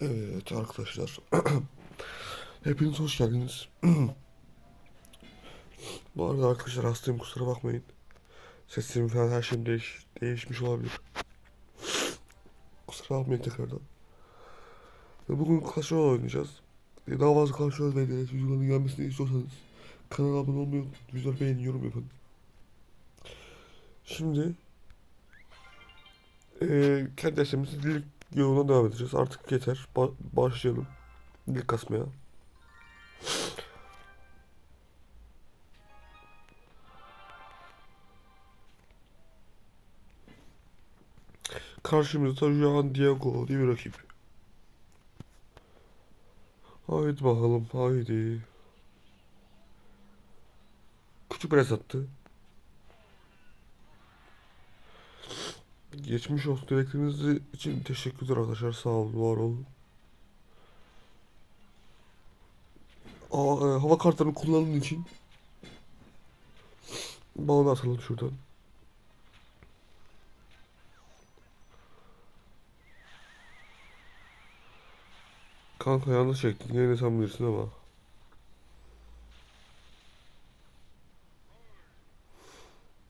Evet arkadaşlar. Hepiniz hoş geldiniz. Bu arada arkadaşlar hastayım kusura bakmayın. Sesim falan her şeyim değiş değişmiş olabilir. Kusura bakmayın tekrardan. Ve bugün Clash Royale oynayacağız. E, Daha fazla Clash Royale ve videoların gelmesini istiyorsanız kanala abone olmayı, videoları beğenin, yorum yapın. Şimdi e, kendi dersimizi dil yoluna devam edeceğiz. Artık yeter. Ba- başlayalım. Dil kasmaya. Karşımızda Juan Diego diye bir rakip. Haydi bakalım haydi. Küçük pres attı. Geçmiş olsun dilekleriniz için teşekkürler arkadaşlar. Sağ olun, var olun. Aa, e, hava kartlarını kullanın için balonu atalım şuradan. Kanka yanlış çektin. Yine sen bilirsin ama.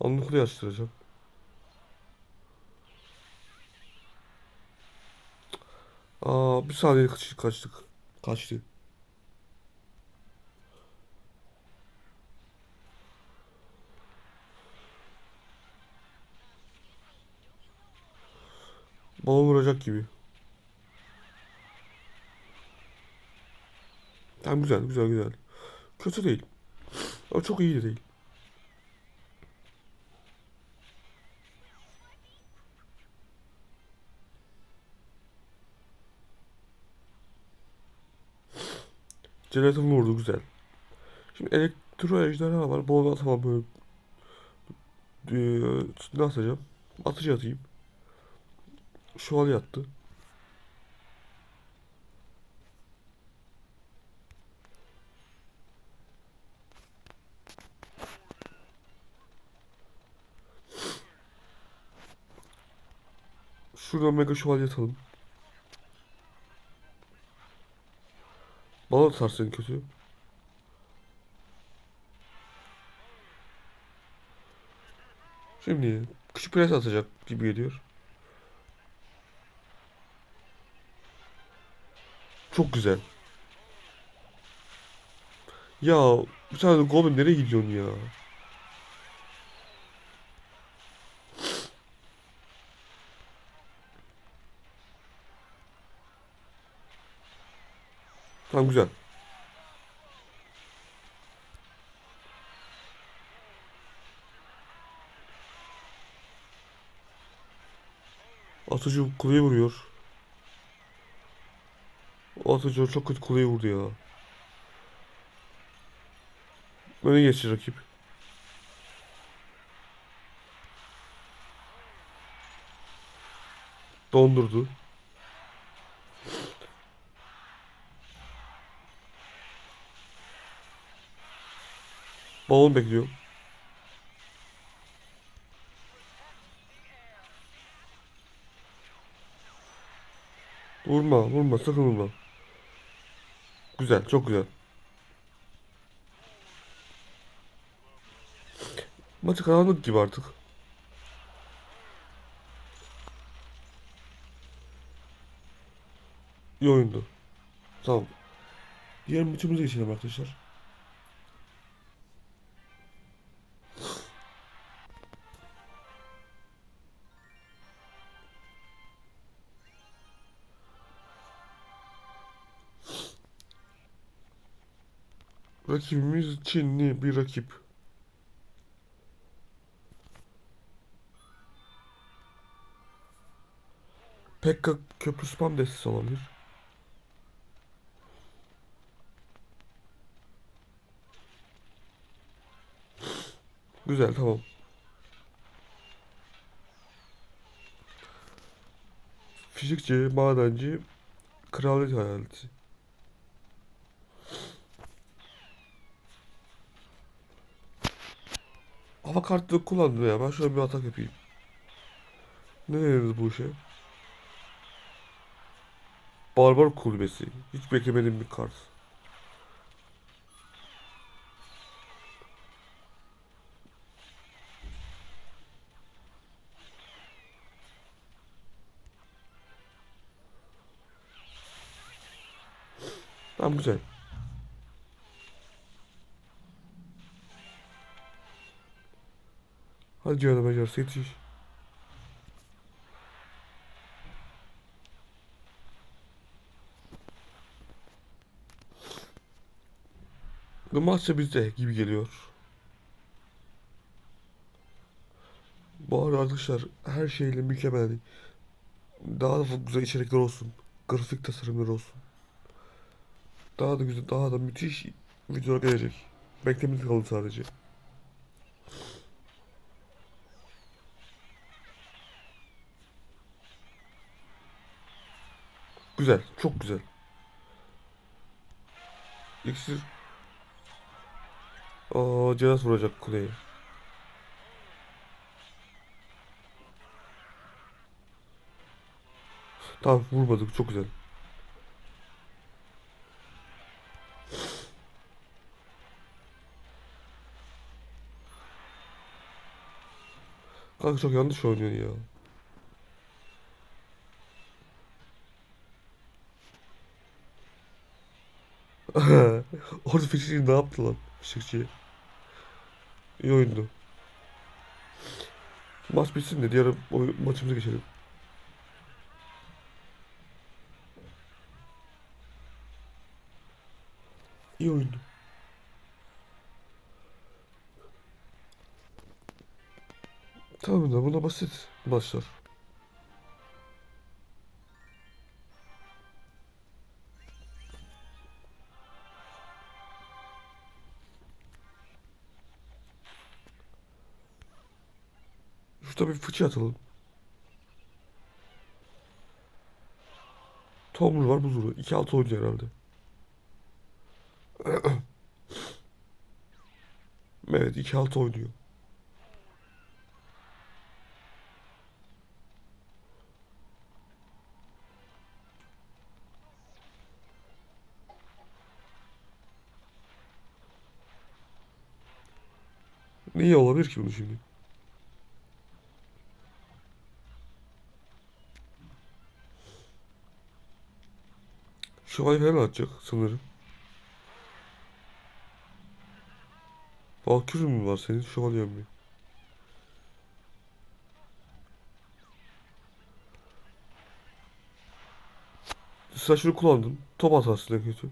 Anlıklı açtıracağım. Aa, bir saniye kaç, kaçtık. Kaçtı. Balon vuracak gibi. Tamam güzel güzel güzel. Kötü değil. Ama çok iyi de değil. Jeneratör vurdu güzel. Şimdi elektro ejderha var. Bol atamam böyle. Ee, ne atacağım? Atıcı atayım. Şövalye attı. Şuradan mega şövalye atalım. Bana atarsın kötü. Şimdi küçük pres atacak gibi geliyor. Çok güzel. Ya bir tane Goblin nereye gidiyorsun ya? Tamam güzel. Atıcı kuleye vuruyor. O atıcı çok kötü kuleye vurdu ya. Öne geçti rakip. Dondurdu. Balon bekliyor. Vurma, vurma, sakın vurma. Güzel, çok güzel. Maçı kazandık gibi artık. İyi oyundu. Tamam. Diğer maçımıza geçelim arkadaşlar. Rakibimiz Çinli bir rakip. Pekka köprü spam destesi olabilir. Güzel tamam. Fizikçi, madenci, kraliyet hayaleti. Hava kartı kullandım ya. Ben şöyle bir atak yapayım. Ne dediniz bu işe? Barbar kulübesi. Hiç beklemediğim bir kart. Tamam güzel. Hadi canım Ecers yetiş. Bu maçta bizde gibi geliyor. Bu arada arkadaşlar her şeyle mükemmel. Daha da güzel içerikler olsun. Grafik tasarımlar olsun. Daha da güzel, daha da müthiş videolar gelecek. Beklemeniz kalın sadece. Güzel, çok güzel. İksir. Aa, Cenas vuracak kuleye. Tamam vurmadık, çok güzel. Kanka çok yanlış oynuyorsun ya. Orada Fişikçi ne yaptı lan? Fişikçi. İyi oyundu. Maç bitsin de diğer oy- maçımıza geçelim. İyi oyundu. Tamam da buna basit maçlar. Şurada bir fıçı atalım. Tomrul var buzulu. 2-6 oynuyor herhalde. Evet 2-6 oynuyor. Niye olabilir ki bunu şimdi? Şövalye falan atacak sanırım. Valkürü mü var senin? Şövalye mi? Sen şunu kullandın. Top en kötü.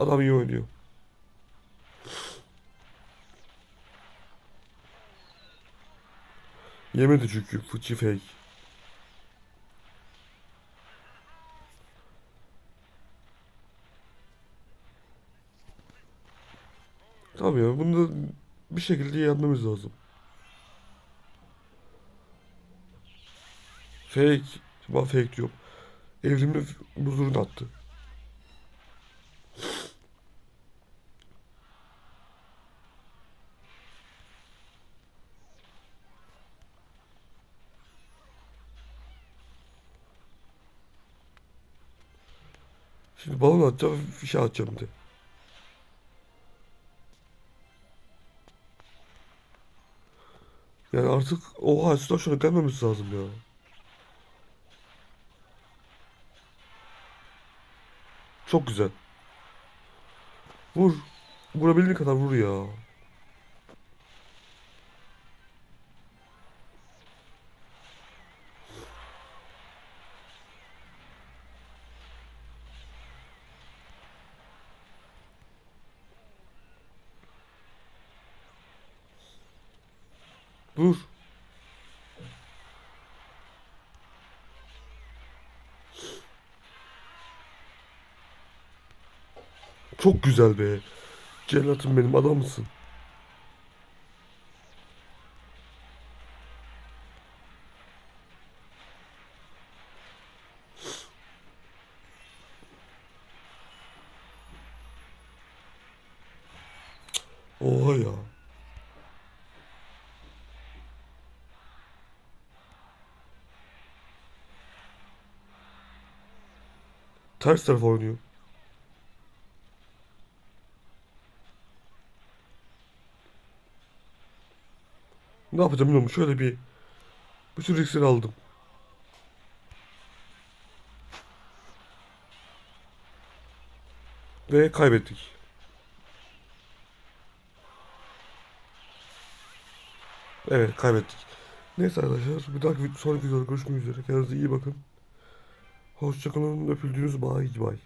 Adam iyi oynuyor. Yemedi çünkü fıçı fake. Tamam ya bunu da bir şekilde yenmemiz lazım. Fake. Ben fake diyorum. Evrimli buzurunu attı. Şimdi balon atacağım, fişe atacağım de. Yani artık o halsinden şuna gelmemesi lazım ya. Çok güzel. Vur. Vurabildiğin kadar vur ya. Vur. Çok güzel be. Cellatım benim adamısın. Oha ya. Ters tarafa oynuyor. Ne yapacağım bilmiyorum. Şöyle bir bütün riskleri aldım. Ve kaybettik. Evet kaybettik. Neyse arkadaşlar bir dahaki sonraki videoda görüşmek üzere. Kendinize iyi bakın. Hoşçakalın. Öpüldüğünüz bay bay.